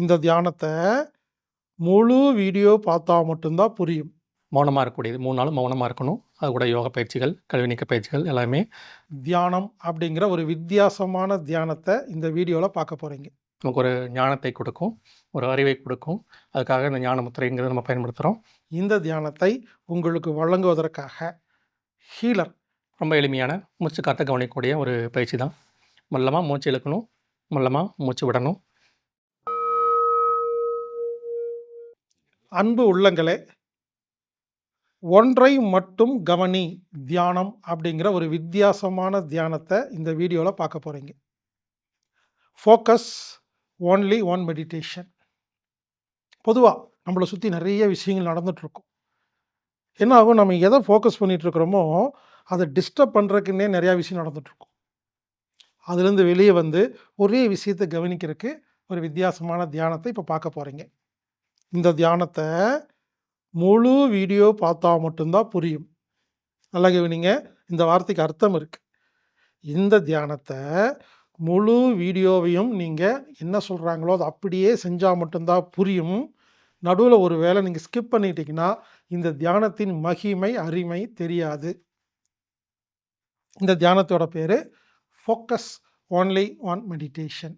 இந்த தியானத்த முழு வீடியோ பார்த்தா மட்டும் தான் புரியும். மௌனமா இருக்கக்கூடியது. 3 நாளும் மௌனமா இருக்கணும். அது கூட யோகா பயிற்சிகள், கழிவு நீக்க பயிற்சிகள் எல்லாமே தியானம் அப்படிங்கிற ஒரு வித்தியாசமான தியானத்த இந்த வீடியோல பார்க்க போறீங்க. நமக்கு ஒரு ஞானத்தை கொடுக்கும். ஒரு அறிவை கொடுக்கும். அதுக்காக இந்த ஞான முத்திரைங்கிறத நம்ம பயன்படுத்துறோம். இந்த தியானத்தை உங்களுக்கு வழங்குவதற்காக ஹீலர் ரொம்ப எளிமையான மூச்சு காத்த கவனிக்கக்கூடிய ஒரு பயிற்சி தான். மெல்லமா மூச்சு இழுக்கணும். மெல்லமா மூச்சு விடணும். அன்பு உள்ளங்களே ஒன்றை மட்டும் கவனி தியானம் அப்படிங்கிற ஒரு வித்தியாசமான தியானத்தை இந்த வீடியோவில் பார்க்க போகிறீங்க ஃபோக்கஸ் ஒன்லி ஒன் மெடிடேஷன். பொதுவாக நம்மளை சுற்றி நிறைய விஷயங்கள் நடந்துகிட்ருக்கும் என்ன ஆகும்? நம்ம எதை ஃபோக்கஸ் பண்ணிகிட்ருக்குறோமோ அதை டிஸ்டர்ப் பண்ணுறதுக்குன்னே நிறையா விஷயம் நடந்துகிட்ருக்கும் அதுலேருந்து வெளியே வந்து ஒரே விஷயத்த கவனிக்கிறதுக்கு ஒரு வித்தியாசமான தியானத்தை இப்போ பார்க்க போகிறீங்க இந்த தியானத்தை முழு வீடியோ பார்த்தா மட்டும்தான் புரியும். நல்லா கவனிங்க. இந்த வார்த்தைக்கு அர்த்தம் இருக்குது இந்த தியானத்தை முழு வீடியோவையும் நீங்கள் என்ன சொல்கிறாங்களோ அது அப்படியே செஞ்சால் மட்டும்தான் புரியும். நடுவில் ஒரு வேளை நீங்கள் ஸ்கிப் பண்ணிட்டீங்கன்னா, இந்த தியானத்தின் மகிமை, அருமை தெரியாது. இந்த தியானத்தோட பேர் ஃபோக்கஸ் ஒன்லி ஒன் மெடிடேஷன்.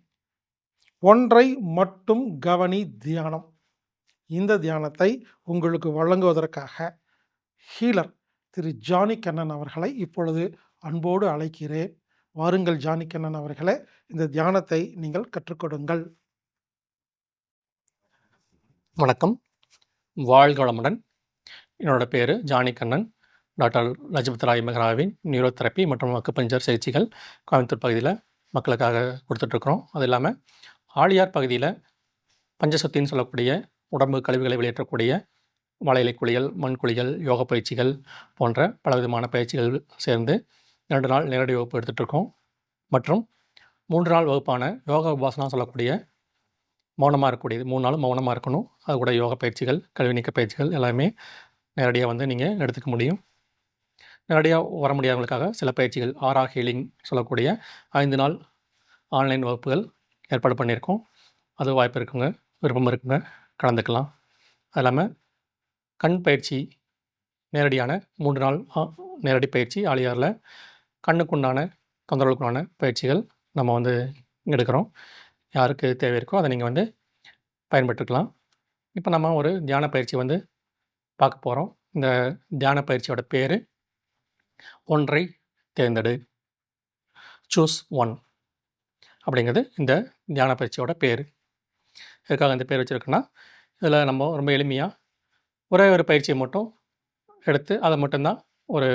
ஒன்றை மட்டும் கவனி தியானம். இந்த தியானத்தை உங்களுக்கு வழங்குவதற்காக ஹீலர் திரு ஜானி கண்ணன் அவர்களை இப்பொழுது அன்போடு அழைக்கிறேன். வாருங்கள் ஜானி கண்ணன் அவர்களே, இந்த தியானத்தை நீங்கள் கற்றுக்கொடுங்கள் வணக்கம். வாழ்களமுடன் என்னோட பேர் ஜானி கண்ணன். டாக்டர் லஜபத் ராய் மெஹ்ராவின் நியூரோ தெரப்பி மற்றும் அக்குபஞ்சர் சிகிச்சைகள் கோயம்புத்தூர் பகுதியில் மக்களுக்காக கொடுத்துட்ருக்குறோம் அது இல்லாமல் ஆழியார் பகுதியில் பஞ்சசக்தின்னு சொல்லக்கூடிய உடம்பு கழிவுகளை வெளியேற்றக்கூடிய வளையலை குழிகள் குளியல், மண் குளியல், யோகா பயிற்சிகள் போன்ற பலவிதமான பயிற்சிகள் சேர்ந்து இரண்டு நாள் நேரடி வகுப்பு எடுத்துகிட்ருக்கோம் மற்றும் மூன்று நாள் வகுப்பான யோகா உபாசனா சொல்லக்கூடிய மௌனமாக இருக்கக்கூடியது. மூணு நாளும் மௌனமாக இருக்கணும். அது கூட யோகா பயிற்சிகள், கழிவு நீக்க பயிற்சிகள் எல்லாமே நேரடியாக வந்து நீங்கள் எடுத்துக்க முடியும். நேரடியாக வர முடியாதவங்களுக்காக சில பயிற்சிகள் ஆரா ஹீலிங் சொல்லக்கூடிய ஐந்து நாள் ஆன்லைன் வகுப்புகள் ஏற்பாடு பண்ணியிருக்கோம். அது வாய்ப்பு இருக்குங்க. விருப்பம் இருக்குங்க. கலந்துக்கலாம். அது இல்லாமல் கண் பயிற்சி நேரடியான மூன்று நாள் நேரடி பயிற்சி ஆழியார்ல கண்ணுக்குண்டான தொந்தரவுகளுக்குண்டான பயிற்சிகள் நம்ம வந்து எடுக்கிறோம். யாருக்கு தேவை இருக்கோ அதை நீங்கள் வந்து பயன்பெற்றுக்கலாம் இப்போ நம்ம ஒரு தியான பயிற்சி வந்து பார்க்க போகிறோம் இந்த தியான பயிற்சியோட பேர் ஒன்றை தேர்ந்தெடு. சூஸ் ஒன் அப்படிங்கிறது இந்த தியான பயிற்சியோட பேர் எதுக்காக இந்த பேர் வச்சுருக்குன்னா இதில் நம்ம ரொம்ப எளிமையாக ஒரே ஒரு பயிற்சியை மட்டும் எடுத்து அதை மட்டும்தான் ஒரு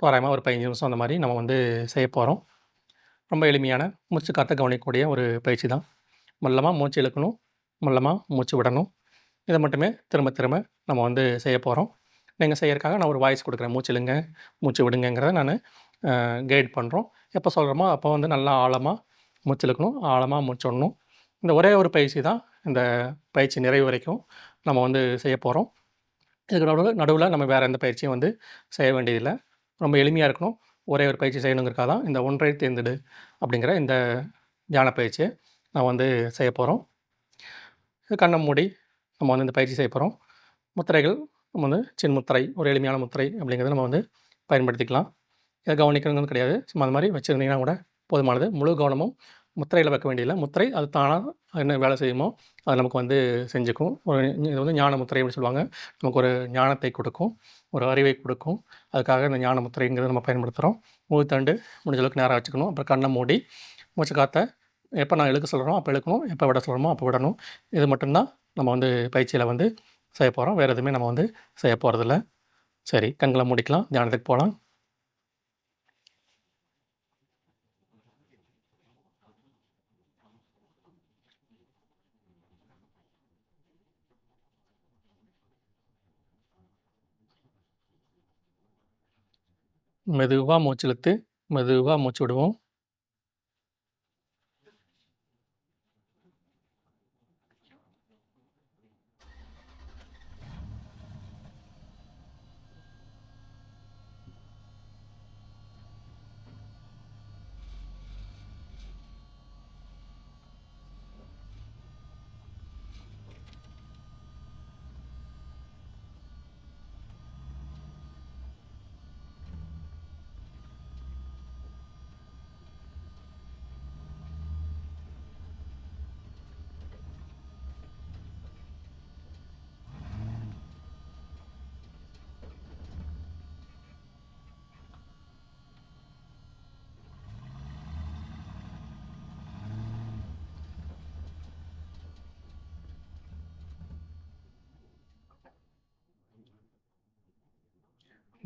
தோராயமாக ஒரு 15 நிமிஷம் அந்த மாதிரி நம்ம வந்து செய்ய போகிறோம் ரொம்ப எளிமையான மூச்சு காத்த கவனிக்கக்கூடிய ஒரு பயிற்சி தான். மல்லமாக மூச்சு இழுக்கணும். மல்லமாக மூச்சு விடணும். இதை மட்டுமே திரும்ப திரும்ப நம்ம வந்து செய்ய போகிறோம் நீங்கள் செய்யறதுக்காக நான் ஒரு வாய்ஸ் கொடுக்குறேன் மூச்சு இழுங்க, மூச்சு விடுங்கங்கிறத நான் கைட் பண்ணுறோம் எப்போ சொல்கிறோமோ அப்போ வந்து நல்லா ஆழமாக மூச்சு இழுக்கணும். ஆழமாக மூச்சு விடணும். இந்த ஒரே ஒரு பயிற்சி தான் இந்த பயிற்சி நிறைவு வரைக்கும் நம்ம வந்து செய்ய போகிறோம் இதுக்கு நடுவில் நடுவில் நம்ம வேறு எந்த பயிற்சியும் வந்து செய்ய வேண்டியதில்லை ரொம்ப எளிமையாக இருக்கணும். ஒரே ஒரு பயிற்சி செய்யணுங்கிறக்காக தான் இந்த ஒன்றை தேர்ந்தெடு அப்படிங்கிற இந்த தியான பயிற்சியை நான் வந்து செய்ய போகிறோம் கண்ண மூடி நம்ம வந்து இந்த பயிற்சி செய்ய போகிறோம் முத்திரைகள் நம்ம வந்து சின்முத்திரை, ஒரு எளிமையான முத்திரை அப்படிங்கிறத நம்ம வந்து பயன்படுத்திக்கலாம். இதை கவனிக்கணும்னு கிடையாது. சும்மா அந்த மாதிரி வச்சுருந்தீங்கன்னா கூட போதுமானது. முழு கவனமும் முத்திரையில் வைக்க வேண்டியதில்ல. முத்திரை அது தானாக என்ன வேலை செய்யுமோ, அது நமக்கு வந்து செஞ்சுக்கும். ஒரு இது வந்து ஞான முத்திரை அப்படின்னு சொல்லுவாங்க. நமக்கு ஒரு ஞானத்தை கொடுக்கும். ஒரு அறிவை கொடுக்கும். அதுக்காக இந்த ஞான முத்திரைங்கிறத நம்ம பயன்படுத்துகிறோம் மூச்சுத்தண்டு முடிஞ்ச அளவுக்கு நேராக வச்சுக்கணும். அப்புறம் கண்ணை மூடி மூச்சு காத்த எப்போ நான் எழுக்க சொல்கிறோம் அப்போ எழுக்கணும் எப்போ விட சொல்கிறோமோ அப்போ விடணும். இது மட்டும்தான் நம்ம வந்து பயிற்சியில் வந்து செய்ய போகிறோம் வேறு எதுவுமே நம்ம வந்து செய்ய போகிறதில்ல சரி கண்களை மூடிக்கலாம். தியானத்துக்கு போகலாம் மெதுவாக மூச்சு இழுத்து, மெதுவாக மூச்சு விடுவோம்.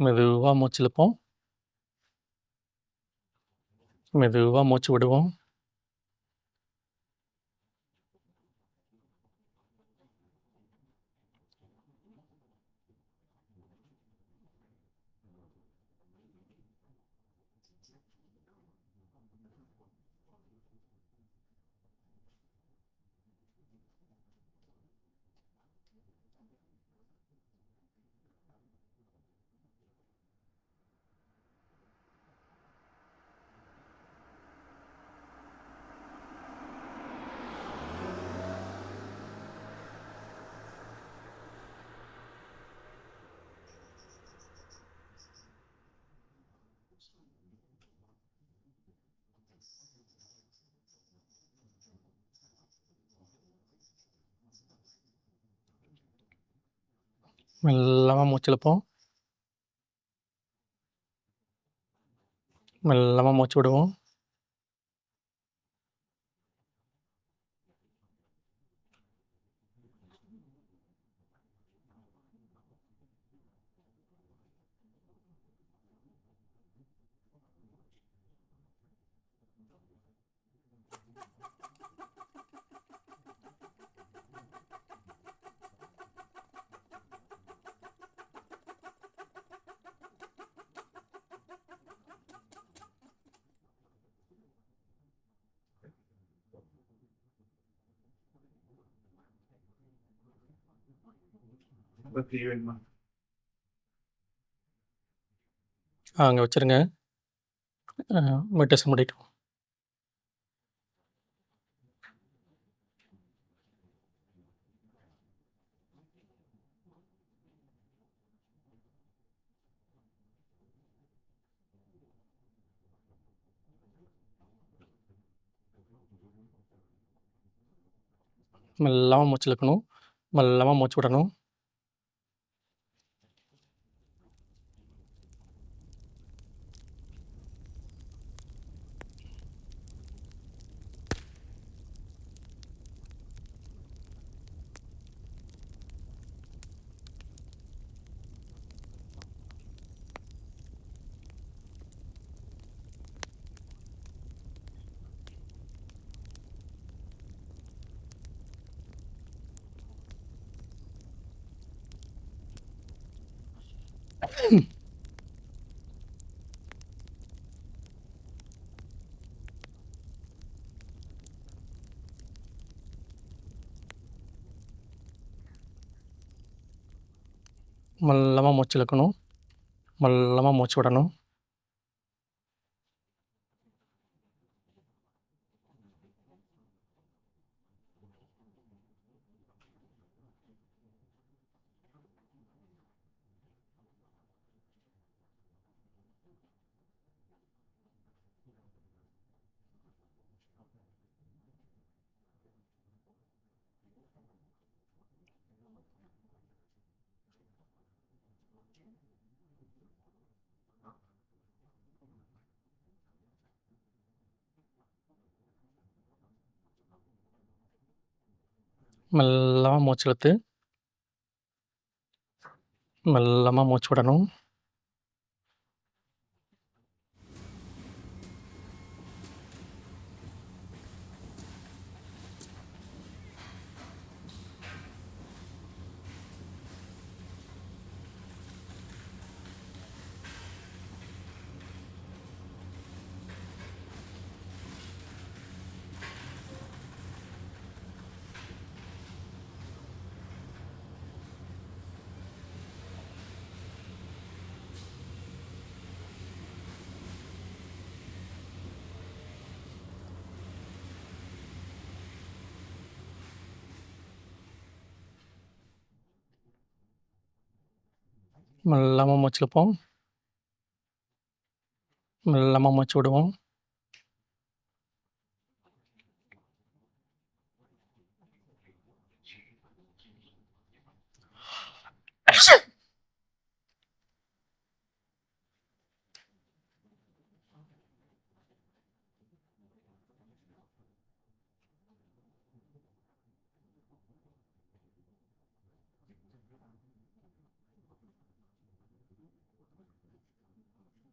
மெதுவாக மூச்சு இழுப்போம். மெதுவாக மூச்சு விடுவோம். மெல்லமாக மூச்சிழுப்போம் மெல்லமாக மூச்சு விடுவோம். மெல்லமா மூச்சு விடுவோம். ஆ வச்சுருங்க. அ மெடிடேஷன் முடியட்டும். மூச்சு இழுக்கணும். மெல்லமா மூச்சு விடணும். மெல்லமா மூச்சு இழுக்கணும். மெல்லமா மெல்லமாக மூச்சு இழுத்து மெல்லமாக மூச்சு விடணும். மெல்லமா மூச்சு இழுப்போம். மெல்லமா மூச்சு விடுவோம்.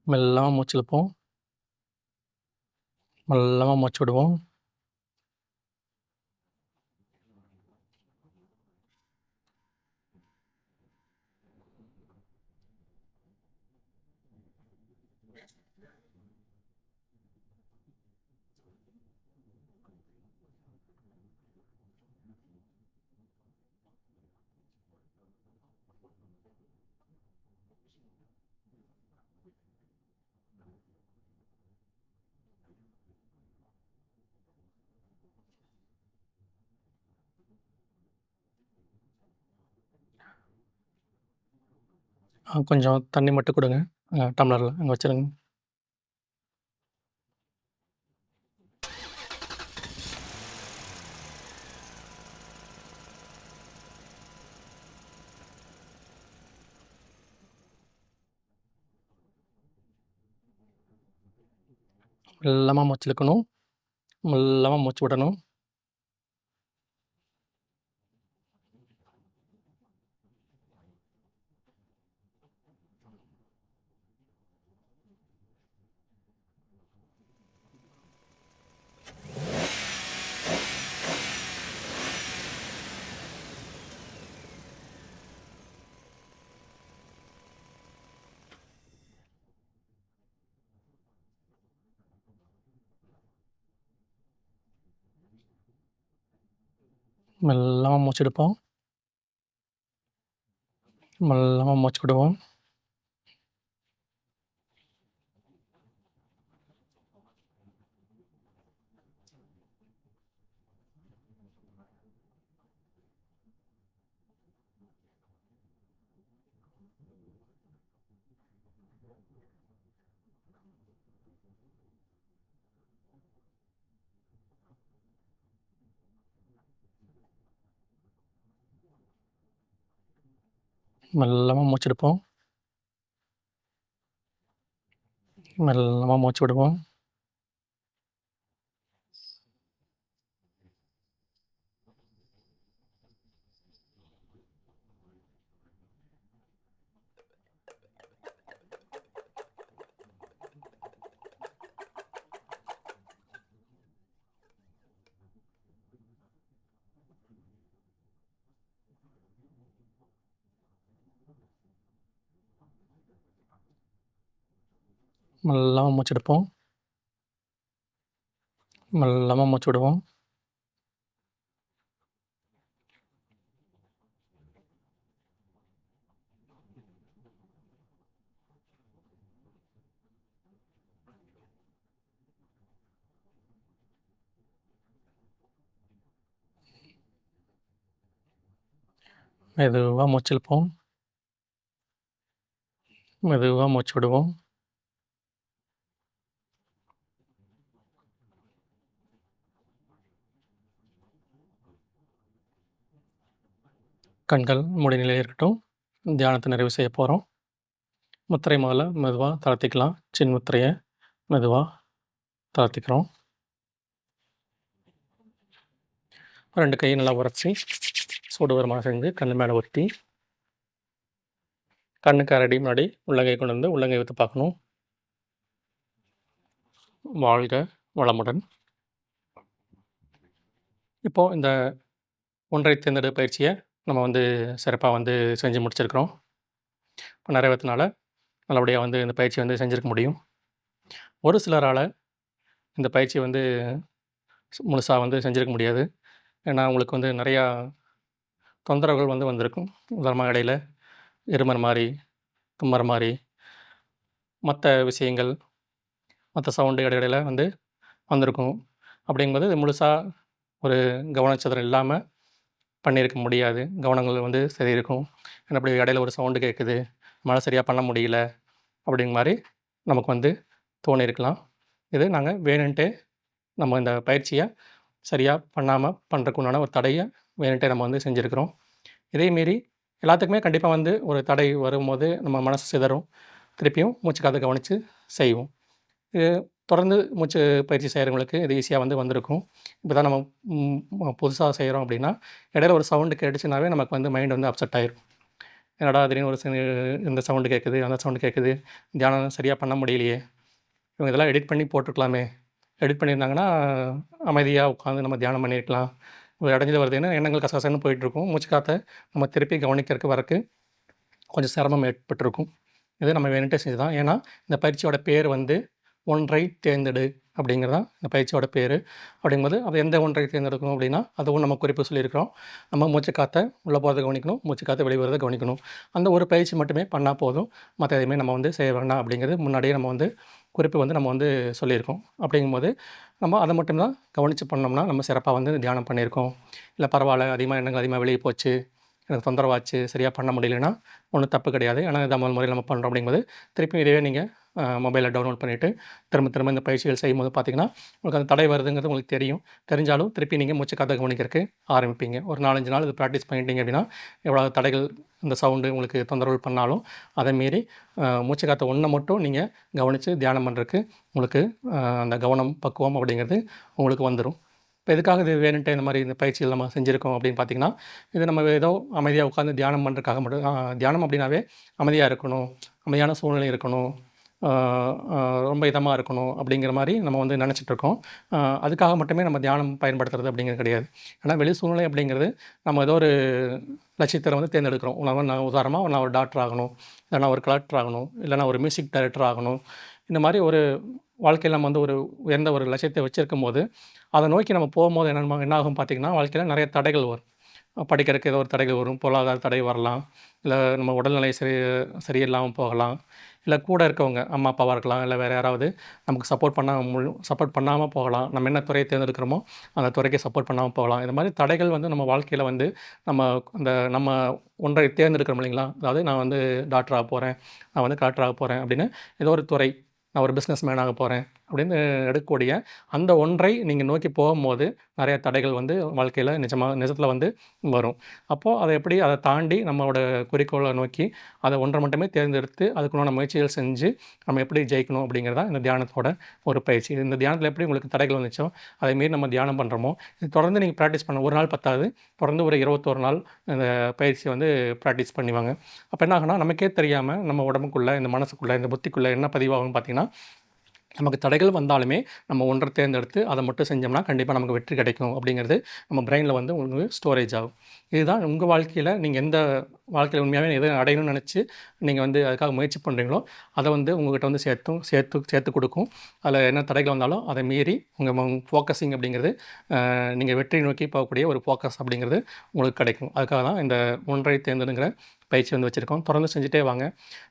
மெல்லமாக மூச்சு இழுப்போம். மெல்லமா மூச்சு விடுவோம். கொஞ்சம் தண்ணி மட்டும் கொடுங்க அ டம்ளர்ல அங்க வச்சுருங்க. மெல்லமா மூச்சு இழுக்கணும். மெல்லமா மூச்சு விடணும். மெல்லமாக மூச்செடுப்போம் எடுப்போம். மெல்லமா மூச்சு விடுவோம். மெல்லமாக மூச்சு எடுப்போம். மூச்சு விடுவோம். மூச்செடுப்போம் மெல்லாமல் மூச்சு விடுவோம். மெதுவாக மூச்சு இழுப்போம். மூச்சு விடுவோம். கண்கள் முடிநிலையாக இருக்கட்டும். தியானத்தை நிறைவு செய்ய போகிறோம் முத்திரை முதல்ல மெதுவாக தளர்த்திக்கலாம். சின் முத்திரையை மெதுவாக தளர்த்திக்கிறோம். ரெண்டு கையும் நல்லா உரைச்சி சூடு வருமானம் செஞ்சு கண்ணு மேலே ஒத்தி கண்ணுக்கு அரடி முன்னாடி உள்ளங்கை கொண்டு வந்து உள்ளங்கை வைத்து பார்க்கணும். வாழ்க வளமுடன். இப்போது இந்த ஒன்றை தேர்ந்தெடு பயிற்சியை நம்ம வந்து சிறப்பாக வந்து செஞ்சு முடிச்சிருக்கிறோம். இப்ப நிறைவேத்துனால நல்லபடியாக வந்து இந்த பயிற்சி வந்து செஞ்சுருக்க முடியும். ஒரு சிலரால் இந்த பயிற்சி வந்து முழுசாக வந்து செஞ்சிருக்க முடியாது. ஏன்னா, உங்களுக்கு வந்து நிறையா தொந்தரவுகள் வந்து வந்திருக்கும். உதாரணமாக இடையில் எருமர் மாதிரி தும்மர் மாதிரி மற்ற விஷயங்கள், மற்ற சவுண்டு இடையிடையில் வந்து வந்திருக்கும். அப்படிங்கும்போது இது முழுசாக ஒரு கவனச்சிதறல் இல்லாமல் பண்ணியிருக்க முடியாது. கவனங்கள் வந்து சிதறியிருக்கும். என்ன அப்படி இடையில ஒரு சவுண்டு கேட்குது. மழை சரியாக பண்ண முடியல. அப்படிங்க மாதிரி நமக்கு வந்து தோணியிருக்கலாம். இது நாங்கள் வேணுன்ட்டு நம்ம இந்த பயிற்சியை சரியாக பண்ணாமல் பண்ணுறக்குண்டான ஒரு தடையை வேணுன்ட்டே நம்ம வந்து செஞ்சுருக்கிறோம் இதே மீறி எல்லாத்துக்குமே கண்டிப்பாக வந்து ஒரு தடை வரும்போது நம்ம மனசு சிதறும். திருப்பியும் மூச்சு கவனித்து செய்வோம். இது தொடர்ந்து மூச்சு பயிற்சி செய்கிறவங்களுக்கு இது ஈஸியாக வந்து வந்திருக்கும். இப்போ தான் நம்ம புதுசாக செய்கிறோம் அப்படின்னா, இடையில ஒரு சவுண்டு கேட்டுச்சுனாவே நமக்கு வந்து மைண்ட் வந்து அப்செட் ஆயிரும். என்னடா திடீர்னு ஒரு இந்த சவுண்டு கேட்குது அந்த சவுண்டு கேட்குது தியானம் சரியாக பண்ண முடியலையே. இவங்க இதெல்லாம் எடிட் பண்ணி போட்டிருக்கலாமே. எடிட் பண்ணியிருந்தாங்கன்னா அமைதியாக உட்காந்து நம்ம தியானம் பண்ணியிருக்கலாம். ஒரு இடைஞ்சல் வருதுன்னா எண்ணங்கள் கசகசன்னு போயிட்டுருக்கும். மூச்சு காற்றை நம்ம திருப்பி கவனிக்கிறதுக்கு வரக்கு கொஞ்சம் சிரமம் ஏற்பட்டிருக்கும். இது நம்ம வேணுட்டே செஞ்சு தான். ஏன்னா இந்த பயிற்சியோட பேர் வந்து ஒன்றை தேர்ந்தெடு அப்படிங்கிறது தான் இந்த பயிற்சியோட பேர். அப்படிங்கும்போது அது எந்த ஒன்றை தேர்ந்தெடுக்கணும் அப்படின்னா அதுவும் நம்ம குறிப்பு சொல்லியிருக்கிறோம். நம்ம மூச்சு காற்றை உள்ளே போகிறத கவனிக்கணும் மூச்சு காற்றை வெளிவரதை கவனிக்கணும். அந்த ஒரு பயிற்சி மட்டுமே பண்ணால் போதும். மற்ற எதுவுமே நம்ம வந்து செய்ய வேண்டாம் அப்படிங்கிறது முன்னாடியே நம்ம வந்து குறிப்பு வந்து நம்ம வந்து சொல்லியிருக்கோம். அப்படிங்கும்போது நம்ம அதை மட்டும்தான் கவனித்து பண்ணோம்னா நம்ம சிறப்பாக வந்து தியானம் பண்ணியிருக்கோம். இல்லை பரவாயில்ல அதிகமாக எண்ணங்கள் அதிகமாக வெளியே போச்சு. எனக்கு தொந்தரவாச்சு சரியாக பண்ண முடியலன்னா ஒன்றும் தப்பு கிடையாது. ஆனால் இந்த முறையில் நம்ம பண்ணுறோம் அப்படிங்கும்போது திருப்பியும் இதே நீங்கள் மொபைலில் டவுன்லோட் பண்ணிவிட்டு திரும்ப திரும்ப இந்த பயிற்சிகள் செய்யும்போது பார்த்தீங்கன்னா உங்களுக்கு அந்த தடை வருதுங்கிறது உங்களுக்கு தெரியும். தெரிஞ்சாலும் திருப்பி நீங்கள் மூச்சு காற்றை கவனிக்கிறதுக்கு ஆரம்பிப்பீங்க. ஒரு நாலஞ்சு நாள் இது ப்ராக்டிஸ் பண்ணிட்டீங்க அப்படின்னா எவ்வளோ தடைகள் இந்த சவுண்டு உங்களுக்கு தொந்தரவு பண்ணாலும் அதை மீறி மூச்சு காற்றை ஒன்றை மட்டும் நீங்கள் கவனித்து தியானம் பண்ணுறதுக்கு உங்களுக்கு அந்த கவனம் பக்குவம் அப்படிங்கிறது உங்களுக்கு வந்துடும் இப்போ எதுக்காக இது வேணுன்ட்டு இந்த மாதிரி இந்த பயிற்சிகள் நம்ம செஞ்சுருக்கோம் அப்படின்னு பார்த்தீங்கன்னா இது நம்ம ஏதோ அமைதியாக உட்காந்து தியானம் பண்ணுறதுக்காக மட்டும் தியானம் அப்படின்னாவே அமைதியாக இருக்கணும் அமைதியான சூழ்நிலை இருக்கணும் ரொம்ப இதமாக இருக்கணும் அப்படிங்கிற மாதிரி நம்ம வந்து நினச்சிட்டு இருக்கோம். அதுக்காக மட்டுமே நம்ம தியானம் பயன்படுத்துறது அப்படிங்கிறது கிடையாது. ஏன்னா வெளி சூழ்நிலை அப்படிங்கிறது நம்ம ஏதோ ஒரு லட்சியத்தை வந்து தேர்ந்தெடுக்கிறோம். நான் நான் உதாரணமாக நான் ஒரு டாக்டர் ஆகணும் இல்லைனா ஒரு கலெக்டர் ஆகணும் இல்லைனா ஒரு மியூசிக் டைரக்டர் ஆகணும். இந்த மாதிரி ஒரு வாழ்க்கையில் நம்ம வந்து ஒரு உயர்ந்த ஒரு லட்சியத்தை வச்சிருக்கும் போது அதை நோக்கி நம்ம போகும்போது என்ன என்ன ஆகும் பார்த்திங்கன்னா வாழ்க்கையில் நிறைய தடைகள் வரும். படிக்கிறதுக்கு ஏதோ ஒரு தடைகள் வரும் பொருளாதார தடை வரலாம் இல்லை நம்ம உடல்நிலை சரி சரியில்லாமல் போகலாம் இல்லை கூட இருக்கவங்க அம்மா அப்பாவாக இருக்கலாம் இல்லை வேறு யாராவது நமக்கு சப்போர்ட் பண்ண முழு சப்போர்ட் பண்ணாமல் போகலாம் நம்ம என்ன துறையை தேர்ந்தெடுக்கிறோமோ அந்த துறைக்கு சப்போர்ட் பண்ணாமல் போகலாம். இந்த மாதிரி தடைகள் வந்து நம்ம வாழ்க்கையில் வந்து நம்ம அந்த நம்ம ஒன்றை தேர்ந்தெடுக்கிறோம் இல்லைங்களா? அதாவது நான் வந்து டாக்டராக போகிறேன் நான் வந்து கலெக்டராக போகிறேன் அப்படின்னு ஏதோ ஒரு துறை நான் ஒரு பிஸ்னஸ் மேனாக போகிறேன் அப்படின்னு எடுக்கக்கூடிய அந்த ஒன்றை நீங்கள் நோக்கி போகும்போது நிறைய தடைகள் வந்து வாழ்க்கையில் நிஜமாக நிஜத்தில் வந்து வரும். அப்போது அதை எப்படி அதை தாண்டி நம்மளோட குறிக்கோளை நோக்கி அதை ஒன்றை மட்டுமே தேர்ந்தெடுத்து அதுக்குள்ளான முயற்சிகள் செஞ்சு நம்ம எப்படி ஜெயிக்கணும் அப்படிங்கிறதா இந்த தியானத்தோட ஒரு பயிற்சி. இந்த தியானத்தில் எப்படி உங்களுக்கு தடைகள் வந்துச்சோ அதை மாரி நம்ம தியானம் பண்ணுறோமோ இது தொடர்ந்து நீங்கள் ப்ராக்டிஸ் பண்ண ஒரு நாள் பத்தாது தொடர்ந்து ஒரு இருபத்தோரு நாள் இந்த பயிற்சியை வந்து ப்ராக்டிஸ் பண்ணுவாங்க. அப்போ என்ன ஆகுனா நமக்கே தெரியாமல் நம்ம உடம்புக்குள்ளே இந்த மனசுக்குள்ளே இந்த புத்திக்குள்ளே என்ன பதிவாகும்னு பார்த்தீங்கன்னா நமக்கு தடைகள் வந்தாலுமே நம்ம ஒன்றை தேர்ந்தெடுத்து அதை மட்டும் செஞ்சோம்னா கண்டிப்பாக நமக்கு வெற்றி கிடைக்கும் அப்படிங்கிறது நம்ம பிரெயினில் வந்து உங்களுக்கு ஸ்டோரேஜ் ஆகும். இதுதான் உங்கள் வாழ்க்கையில் நீங்கள் எந்த வாழ்க்கையில் உண்மையாகவே எதை அடையணும்னு நினச்சி நீங்கள் வந்து அதுக்காக முயற்சி பண்ணுறீங்களோ அதை வந்து உங்கள்கிட்ட வந்து சேர்த்தும் சேர்த்து சேர்த்து கொடுக்கும். அதில் என்ன தடைகள் வந்தாலும் அதை மீறி உங்கள் ஃபோக்கஸிங் அப்படிங்கிறது நீங்கள் வெற்றி நோக்கி போகக்கூடிய ஒரு ஃபோக்கஸ் அப்படிங்கிறது உங்களுக்கு கிடைக்கும். அதுக்காக தான் இந்த ஒன்றை தேர்ந்தெடுங்கிற பயிற்சி வந்து வச்சுருக்கோம். தொடர்ந்து செஞ்சுட்டே வாங்க.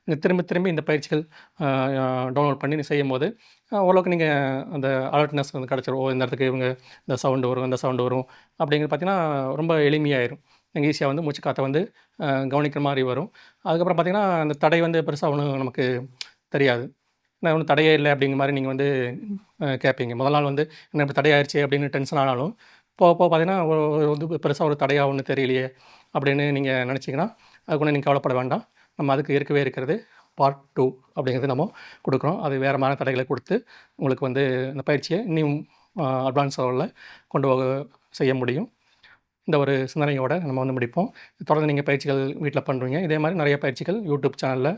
நீங்கள் திரும்ப திரும்பி இந்த பயிற்சிகள் டவுன்லோட் பண்ணி செய்யும் போது ஓரளவுக்கு நீங்கள் அந்த அலர்ட்னஸ் வந்து கிடச்சிரும். ஓ இந்த இடத்துக்கு இவங்க இந்த சவுண்டு வரும் இந்த சவுண்டு வரும் அப்படிங்கிறது பார்த்தீங்கன்னா ரொம்ப எளிமையாயிரும். நீங்கள் ஈஸியாக வந்து மூச்சு காற்றை வந்து கவனிக்கிற மாதிரி வரும். அதுக்கப்புறம் பார்த்தீங்கன்னா அந்த தடை வந்து பெருசாக ஒன்றும் நமக்கு தெரியாது. நான் ஒன்றும் தடையே இல்லை அப்படிங்கிற மாதிரி நீங்கள் வந்து கேட்பீங்க முதல் நாள் வந்து என்ன இப்படி தடையாயிருச்சு அப்படின்னு டென்ஷன் ஆனாலும் போக போக பார்த்தீங்கன்னா ஒரு வந்து பெருசாக ஒரு தடையாக ஒன்று தெரியலையே அப்படின்னு நீங்கள் நினச்சிங்கன்னா அதுக்குள்ளே நீங்கள் கவலைப்பட வேண்டாம். நம்ம அதுக்கு இருக்கவே இருக்கிறது பார்ட் டூ அப்படிங்கிறது நம்ம கொடுக்குறோம். அது வேறு மாதிரி தடைகளை கொடுத்து உங்களுக்கு வந்து இந்த பயிற்சியை இன்னும் அட்வான்ஸ் லெவலில் கொண்டு போக செய்ய முடியும். இந்த ஒரு சிந்தனையோடு நம்ம வந்து முடிப்போம். தொடர்ந்து நீங்கள் பயிற்சிகள் வீட்டில் பண்ணுறீங்க இதே மாதிரி நிறைய பயிற்சிகள் யூடியூப் சேனலில்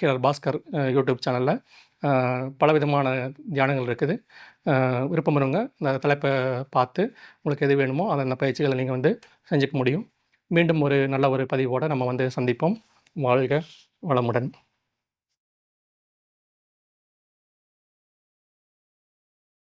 ஹீரர் பாஸ்கர் யூடியூப் சேனலில் பலவிதமான தியானங்கள் இருக்குது. விருப்பம் இருங்க இந்த தலைப்பை பார்த்து உங்களுக்கு எது வேணுமோ அதை அந்த பயிற்சிகளை நீங்கள் வந்து செஞ்சுக்க முடியும். மீண்டும் ஒரு நல்ல ஒரு பதிவோடு நம்ம வந்து சந்திப்போம். வாழ்க வளமுடன்.